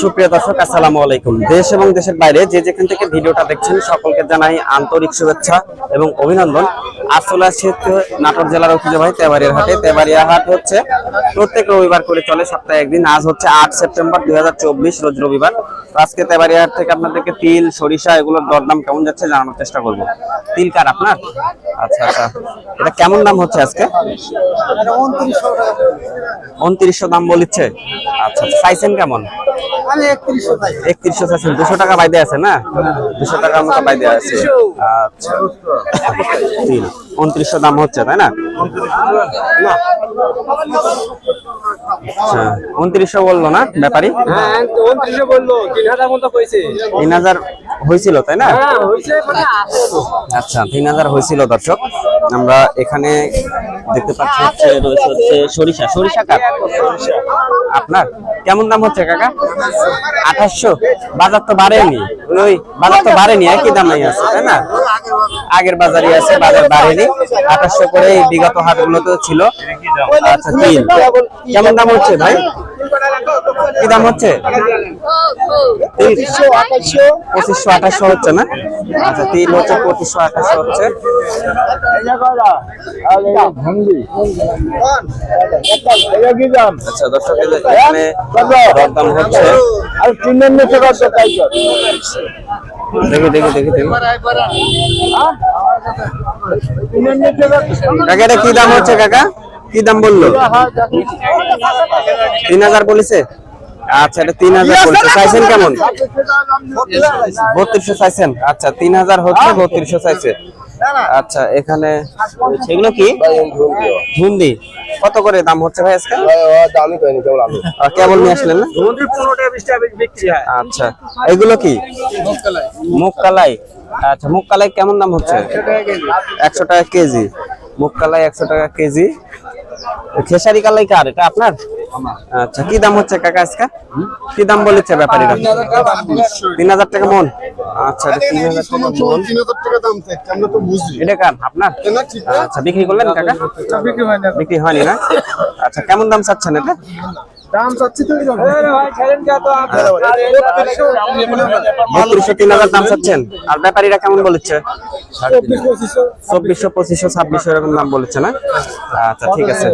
সুপ্রিয় দর্শক, আসসালামু আলাইকুম। দেশ এবং দেশের বাইরে যে যেখান থেকে ভিডিওটা দেখছেন, সকলকে জানাই আন্তরিক শুভেচ্ছা এবং অভিনন্দন। আজ চলে আসছে হচ্ছে নাটোর জেলার ঐতিহ্যবাহী তেবাড়িয়ার হাটে। তেবাড়িয়া হাট হচ্ছে প্রত্যেক রবিবার করে চলে সপ্তাহে একদিন। আজ হচ্ছে আট সেপ্টেম্বর দু হাজার চব্বিশ রোজ রবিবার। আজকে তেবাড়িয়া হাট থেকে আপনাদেরকে তিল সরিষা এগুলোর দরদাম কেমন যাচ্ছে জানানোর চেষ্টা করব। তিল কার আপনার আচ্ছা আচ্ছা। এটা কেমন দাম হচ্ছে আজকে? উনত্রিশশো দাম বলিচ্ছে? আচ্ছা চাইছেন কেমন? একত্রিশশো চাইছেন দুশো টাকা বাইদে আছে না? দুশো টাকার মতো বাইদে আছে। আচ্ছা। তিন। উনত্রিশশো দাম হচ্ছে তাই না? আচ্ছা উনত্রিশশো বলল না ব্যাপারী? হ্যাঁ তিন হাজার হয়েছিল তাই না? হ্যাঁ মানে। আচ্ছা তিন হাজার হয়েছিল দর্শক। আমরা এখানে দেখতে পাচ্ছি হচ্ছে রয়েছে হচ্ছে সরিষা। সরিষা কাঠ আপনার? কেমন দাম হচ্ছে কাকা? আঠাশশো। বাজার তো বাড়েনি। ওই বাজার তো বাড়েনি, একই নাই আছে, তাই না? আগের বাজারই আছে, বাজার বাড়েনি। আঠাশশো করে বিগত হাটগুলোতে ছিল। আচ্ছা কেমন দাম হচ্ছে ভাই? কি দাম হচ্ছে? পঁচিশশো আঠাশশো। হচ্ছে না? আচ্ছা তিন হচ্ছে পঁচিশশো আঠাশশো হচ্ছে। আচ্ছা দর্শক এই যে এখানে দরদাম হচ্ছে। দেখি দেখি দেখি দেখি। কাকা এটা কি দাম হচ্ছে কাকা? কি দাম বলল? তিন হাজার বলেছে? আচ্ছা এটা তিন হাজার বলছে চাইছেন কেমন? বত্রিশশো চাইছেন? আচ্ছা তিন হাজার হচ্ছে বত্রিশশো চাইছে। আচ্ছা এখানে সেগুলো কি? হুন্দি কত করে দাম হচ্ছে ভাই আজকে? দামি পাইনি কেবল আমি। কেবল নিয়ে আসলেন না? টাকা টাকা বিক্রি হয়। আচ্ছা এগুলো কি? মুগ কালাই। আচ্ছা মুগ কালাই কেমন দাম হচ্ছে? একশো টাকা কেজি। মুগ কালাই একশো টাকা কেজি। খেসারি কালাই কার? এটা আপনার? আচ্ছা কি দাম হচ্ছে কাকা আজকে? কি দাম বলেছে ব্যাপারীরা? তিন হাজার টাকা মন। আচ্ছা তিন হাজার টাকা মন। এটা কার? আপনার? আচ্ছা বিক্রি করলেন কাকা? বিক্রি হয়নি না? আচ্ছা কেমন দাম চাচ্ছেন এটা? দাম চাচ্ছি তো বত্রিশশো তিন হাজার দাম চাচ্ছেন আর ব্যাপারীরা কেমন বলেছে চব্বিশশো পঁচিশশো ছাব্বিশশো এরকম দাম বলেছে না আচ্ছা ঠিক আছে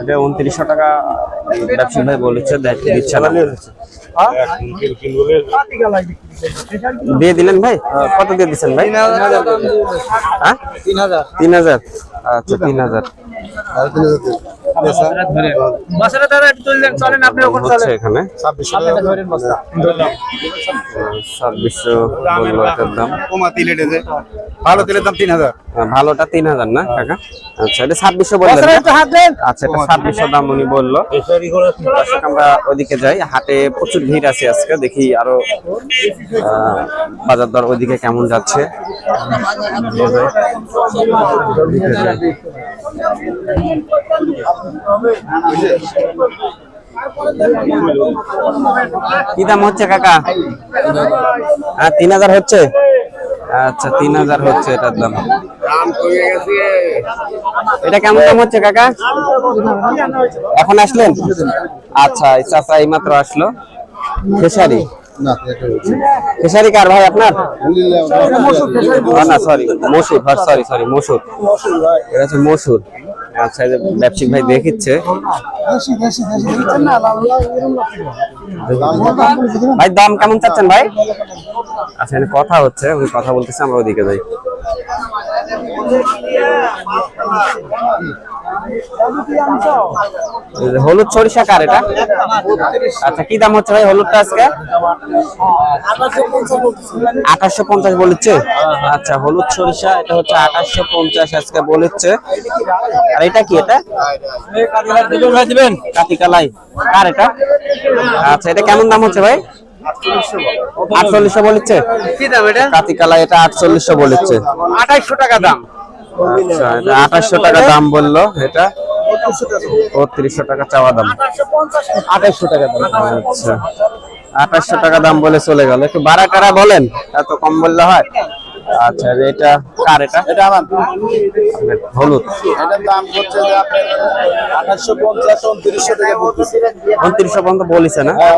এটা উনত্রিশশো টাকা ব্যবসায়ী ভাই বলেছে দেখ- দিচ্ছে না দিয়ে দিলেন ভাই কত দিয়ে দিচ্ছেন ভাই হ্যাঁ তিন হাজার তিন হাজার আচ্ছা তিন হাজার আর তিন হাজার দিন। পেশা? বছরে তারা একটু তুললেন চলেন আপনি ওখানে চলেন। এখানে। ছাব্বিশশো আপনি টাকা। ধরেন বস্তা। ছাব্বিশশো বলল এটার দাম। কমা তিল এটেছে। ভালো তেলের দাম তিন হাজার। আহ, ভালোটা তিন হাজার না কাকা? আচ্ছা এটা ছাব্বিশশো বললেন আচ্ছা এটা ছাব্বিশশো দাম উনি বলল। আমরা ওইদিকে যাই। হাটে প্রচুর ভিড় আছে আজকে দেখি আরও আহ, বাজার দর ওইদিকে কেমন যাচ্ছে। যাই। কি দাম হচ্ছে কাকা? হ্যাঁ তিন হাজার হচ্ছে? আচ্ছা তিন হাজার হচ্ছে এটার দাম। এটা কেমন দাম হচ্ছে কাকা? এখন আসলেন? আচ্ছা চাচা এই মাত্র আসলো। খেসারি? খেসারি কার ভাই আপনার? না সরি মসুর সরি সরি মসুর। এটা হচ্ছে মসুর। আচ্ছা যে ব্যবসায়িক ভাই দেখিচ্ছে। ভাই, দাম কেমন চাচ্ছেন ভাই? আচ্ছা এখানে কথা হচ্ছে উনি কথা বলতেছে, আমরা ওদিকে যাই। হলুদ সরিষা কার এটা? আচ্ছা কি দাম হচ্ছে ভাই হলুদটা আজকে? আঠাশশো পঞ্চাশ বলেছে? আচ্ছা হলুদ সরিষা এটা হচ্ছে আঠাশশো পঞ্চাশ আজকে বলেছে। আর এটা কি এটা? দিবেন কাতি কালাই কার এটা? আচ্ছা এটা কেমন দাম হচ্ছে ভাই? আটচল্লিশশো বলেছে? কি দাম এটা? কাতি কালাই এটা আটচল্লিশশো বলেছে। আঠাইশশো টাকা দাম। আঠাশশো টাকা দাম বলল এটা? বত্রিশশো টাকা চাওয়া দাম। আঠাশশো টাকা দাম। আচ্ছা আঠাশশো টাকা দাম বলে চলে গেল। একটু বাড়া কারা বলেন এত কম বললে হয়। আচ্ছা এটা কার এটা? এটা আমার। হলুদ। এটার দাম হচ্ছে যে আপনার আঠাশশো পঞ্চাশ উনত্রিশশো টাকা পড়তেছে উনত্রিশশো পর্যন্ত বলিছে না? হ্যাঁ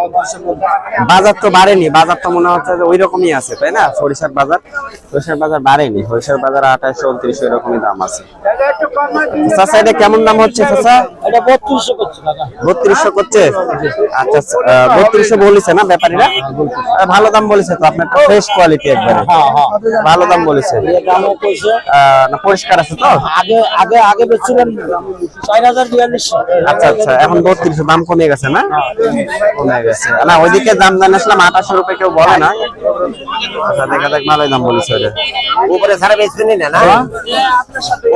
বাজার তো বাড়েনি বাজার তো মনে হচ্ছে যে ওই রকমই আছে তাই না? সরিষার বাজার। সরিষার বাজার বাড়েনি সরিষার বাজার আঠাশশো উনত্রিশশো এরকমই দাম আছে। চাচা এটা কেমন দাম হচ্ছে চাচা? এটা বত্রিশশো করছে কাকা বত্রিশশো করছে? আচ্ছা বত্রিশশো বলেছে না ব্যাপারীরা? ভালো দাম বলেছে তো আপনার ফ্রেশ কোয়ালিটি একবারে। ভালো দাম বলেছে। না পরিষ্কার আছে তো? আগে আগে আগে বেচছিলেন ছয় হাজার বিয়াল্লিশশো আচ্ছা আচ্ছা এখন বত্রিশশো দাম কমে গেছে না? কমে গেছে। না ওইদিকে দাম আঠাশশো রুপে কেউ বলে না। আচ্ছা দেখা যাক ভালোই দাম বলেছে উপরে সারা বেচবেন না না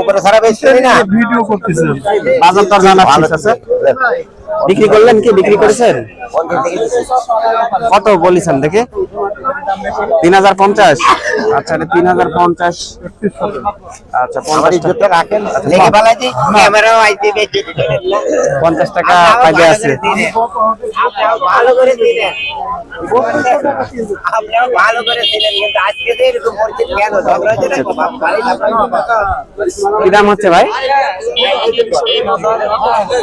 উপরে সারা বেচবেন না ভিডিও করতেছে। বাজার দর জানা ঠিক আছে। বিক্রি করলেন কি? বিক্রি করেছেন? কত বলেছেন দেখে। তিন হাজার পঞ্চাশ। আচ্ছা তিন হাজার পঞ্চাশ। আচ্ছা পঞ্চাশ টাকা। কাজে আছে। কি দাম হচ্ছে ভাই?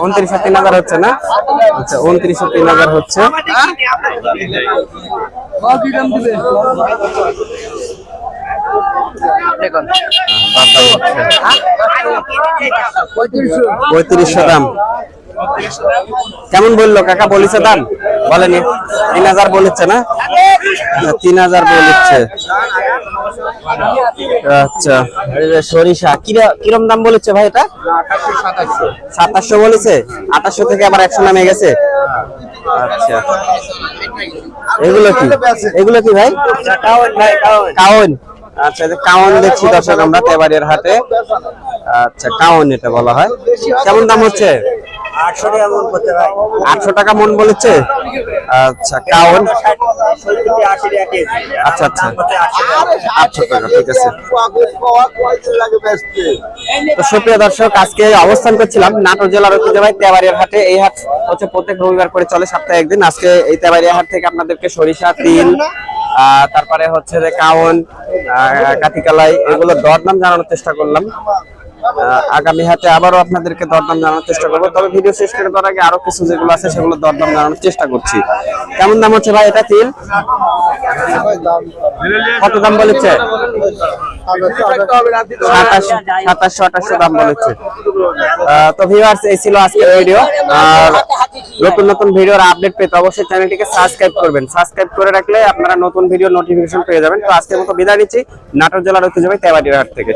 উনত্রিশশো তিন হাজার হচ্ছে না? আচ্ছা উনত্রিশশো তিন হাজার হচ্ছে। পঁয়ত্রিশশো। দাম কেমন বলল? কাকা বলিছে দাম বলেনি। তিন হাজার বলেছে না? তিন হাজার বলেছে। আচ্ছা। সরিষা কিরম দাম বলেছে ভাই এটা? সাতাশশো বলেছে। আঠাশশো থেকে আবার একশো নামে গেছে। আচ্ছা। এগুলো কি? এগুলো কি ভাই? কাউন আচ্ছা কাউন দেখছি দর্শক আমরা, তেবাড়িয়ার হাতে আচ্ছা কাউন এটা বলা হয়। কেমন দাম হচ্ছে? আটশো টাকা মন আটশো টাকা মন বলেছে? আচ্ছা কাউন? আচ্ছা আচ্ছা। আটশো টাকা তো সুপ্রিয় দর্শক, আজকে অবস্থান করছিলাম নাটোর জেলার ঐতিহ্যবাহী তেবাড়িয়ার হাটে। এই হাট হচ্ছে প্রত্যেক রবিবার করে চলে সপ্তাহে একদিন। আজকে এই তেবাড়িয়া হাট থেকে আপনাদেরকে সরিষা, তিল তারপরে হচ্ছে যে কাউন কাঠিকালাই এগুলো দরদাম জানানোর চেষ্টা করলাম। আগামী হাতে আবারও আপনাদেরকে দরদাম জানানোর চেষ্টা করব। তবে ভিডিও শেষ করে দেওয়ার আগে আরও কিছু যেগুলো আছে সেগুলো দরদাম জানানোর চেষ্টা করছি। কেমন দাম হচ্ছে ভাই এটা তিল? কত দাম বলেছে? দাম বলেছে। তো ছিল আজকের ভিডিও আর নতুন নতুন আপডেট পেতে অবশ্যই সাবস্ক্রাইব করবেন। সাবস্ক্রাইব করে রাখলে আপনারা নতুন ভিডিও নোটিফিকেশন পেয়ে যাবেন। তো আজকের মতো বিদায় নিচ্ছি। নাটোর জেলার ঐতিহ্যবাহী তেবাড়ির হাট থেকে।